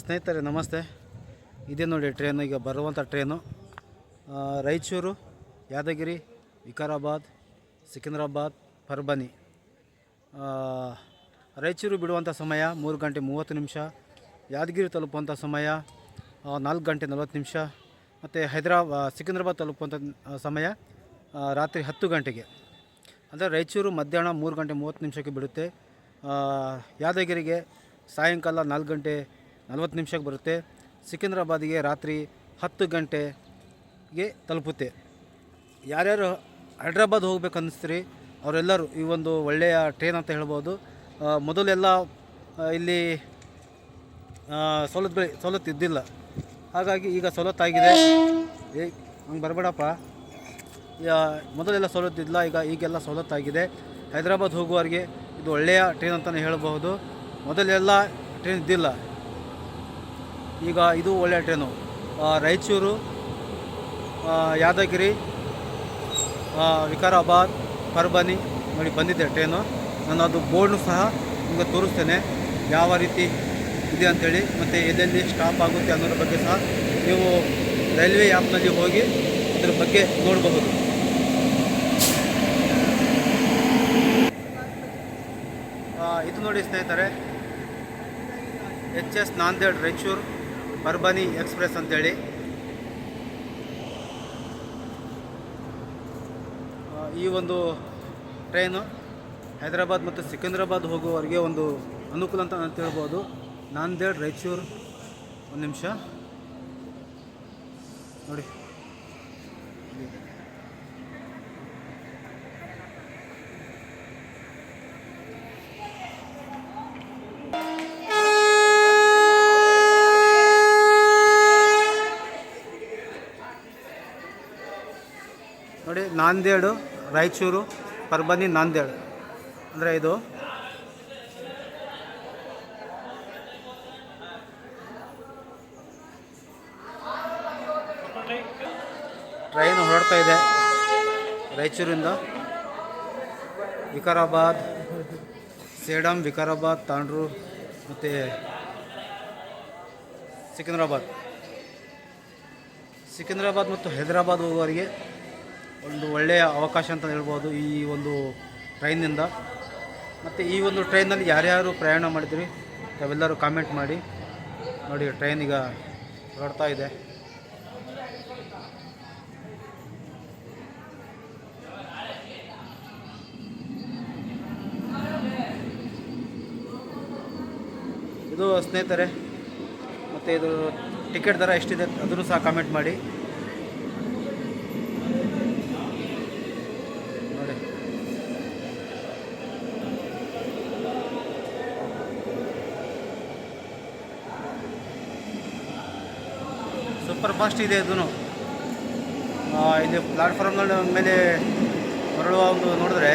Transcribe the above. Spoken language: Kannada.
ಸ್ನೇಹಿತರೆ, ನಮಸ್ತೆ. ಇದೇ ನೋಡಿ ಟ್ರೈನು ಈಗ ಬರುವಂಥ ಟ್ರೈನು ರಾಯಚೂರು, ಯಾದಗಿರಿ, ವಿಕಾರಾಬಾದ್, ಸಿಕಿಂದ್ರಾಬಾದ್ ಪರ್ಬನಿ ರಾಯಚೂರು ಬಿಡುವಂಥ ಸಮಯ ಮೂರು ಗಂಟೆ ಮೂವತ್ತು ನಿಮಿಷ. ಯಾದಗಿರಿ ತಲುಪುವಂಥ ಸಮಯ ನಾಲ್ಕು ಗಂಟೆ ನಲವತ್ತು ನಿಮಿಷ. ಮತ್ತು ಹೈದರಾಬಾ ಸಿಕಿಂದ್ರಾಬಾದ್ ತಲುಪುವಂಥ ಸಮಯ ರಾತ್ರಿ ಹತ್ತು ಗಂಟೆಗೆ. ಅಂದರೆ ರಾಯಚೂರು ಮಧ್ಯಾಹ್ನ ಮೂರು ಗಂಟೆ ಮೂವತ್ತು ನಿಮಿಷಕ್ಕೆ ಬಿಡುತ್ತೆ. ಯಾದಗಿರಿಗೆ ಸಾಯಂಕಾಲ ನಾಲ್ಕು ಗಂಟೆ ನಲ್ವತ್ತು ನಿಮಿಷಕ್ಕೆ ಬರುತ್ತೆ. ಸಿಕಂದ್ರಾಬಾದಿಗೆ ರಾತ್ರಿ ಹತ್ತು ಗಂಟೆಗೆ ತಲುಪುತ್ತೆ. ಯಾರ್ಯಾರು ಹೈದ್ರಾಬಾದ್ ಹೋಗ್ಬೇಕು ಅನ್ನಿಸ್ತೀರಿ, ಅವರೆಲ್ಲರೂ ಈ ಒಂದು ಒಳ್ಳೆಯ ಟ್ರೈನ್ ಅಂತ ಹೇಳ್ಬೋದು. ಮೊದಲೆಲ್ಲ ಇಲ್ಲಿ ಸವಲತ್ತುಗಳು ಸವಲತ್ತು ಇದ್ದಿಲ್ಲ. ಹಾಗಾಗಿ ಈಗ ಸವಲತ್ತಾಗಿದೆ ಏ, ಹಂಗೆ ಬರಬೇಡಪ್ಪ. ಮೊದಲೆಲ್ಲ ಇದ್ದಿಲ್ಲ, ಈಗ ಈಗೆಲ್ಲ ಸವಲತ್ತಾಗಿದೆ ಹೈದರಾಬಾದ್ ಹೋಗುವವರಿಗೆ ಇದು ಒಳ್ಳೆಯ ಟ್ರೈನ್ ಅಂತಲೇ ಹೇಳಬಹುದು. ಮೊದಲೆಲ್ಲ ಟ್ರೈನ್ ಇದ್ದಿಲ್ಲ. ಈಗ ಇದು ಒಳ್ಳೆಯ ಟ್ರೇನು ರಾಯಚೂರು ಯಾದಗಿರಿ ವಿಕಾರಾಬಾದ್ ಪರ್ಬನಿ ನೋಡಿ ಬಂದಿದೆ ಟ್ರೈನು ನಾನು ಅದು ಬೋರ್ಡ್ನು ಸಹ ನಿಮಗೆ ತೋರಿಸ್ತೇನೆ. ಯಾವ ರೀತಿ ಇದೆ ಅಂಥೇಳಿ ಮತ್ತು ಎಲ್ಲೆಲ್ಲಿ ಸ್ಟಾಪ್ ಆಗುತ್ತೆ ಅನ್ನೋದ್ರ ಬಗ್ಗೆ ಸಹ ನೀವು ರೈಲ್ವೆ ಆ್ಯಪ್ನಲ್ಲಿ ಹೋಗಿ ಅದ್ರ ಬಗ್ಗೆ ನೋಡಬಹುದು. ಇದು ನೋಡಿ ಸ್ನೇಹಿತರೆ H S Nanded Raichur. Parbhani express ಅಂತೇಳಿ. ಈ ಒಂದು ಟ್ರೈನು ಹೈದರಾಬಾದ್ ಮತ್ತು ಸಿಕಂದ್ರಾಬಾದ್ ಹೋಗುವವರಿಗೆ ಒಂದು ಅನುಕೂಲ ಅಂತ ನಾನು ಹೇಳ್ಬೋದು ನಾಂದೇಡ್ ರಾಯಚೂರು. ಒಂದು ನಿಮಿಷ. ನೋಡಿ. ನೋಡಿ, ನಾಂದೇಡು, ರಾಯಚೂರು ಪರ್ಬನಿ ನಾಂದೇಡು. ಅಂದರೆ ಇದು. ಟ್ರೈನ್ ಹೊರಡ್ತಾ ಇದೆ ರಾಯಚೂರಿಂದ. ವಿಕಾರಾಬಾದ್, ಸೇಡಂ, ವಿಕಾರಾಬಾದ್ ತಾಂಡ್ರು ಮತ್ತು ಸಿಕಂದ್ರಾಬಾದ್. ಸಿಕಂದ್ರಾಬಾದ್ ಮತ್ತು ಹೈದರಾಬಾದ್ ಹೋಗುವವರಿಗೆ ಒಂದು ಒಳ್ಳೆಯ ಅವಕಾಶ ಅಂತ ಹೇಳ್ಬೋದು ಈ ಒಂದು ಟ್ರೈನಿಂದ ಮತ್ತು ಈ ಒಂದು ಟ್ರೈನಲ್ಲಿ ಯಾರ್ಯಾರು ಪ್ರಯಾಣ ಮಾಡಿದ್ರಿ? ತಾವೆಲ್ಲರೂ ಕಾಮೆಂಟ್ ಮಾಡಿ. ನೋಡಿ, ಟ್ರೈನ್ ಈಗ ಹೊರಡ್ತಾ ಇದೆ. ಇದು ಸ್ನೇಹಿತರೆ, ಮತ್ತು ಇದು ಟಿಕೆಟ್ ದರ ಎಷ್ಟಿದೆ ಅದನ್ನು ಸಹ ಕಾಮೆಂಟ್ ಮಾಡಿ. ಸೂಪರ್ ಫಾಸ್ಟ್ ಇದೆ ಇದೂ ಇಲ್ಲಿ ಪ್ಲಾಟ್ಫಾರ್ಮ್ನ ಮೇಲೆ ಹೊರಳುವ ಒಂದು ನೋಡಿದ್ರೆ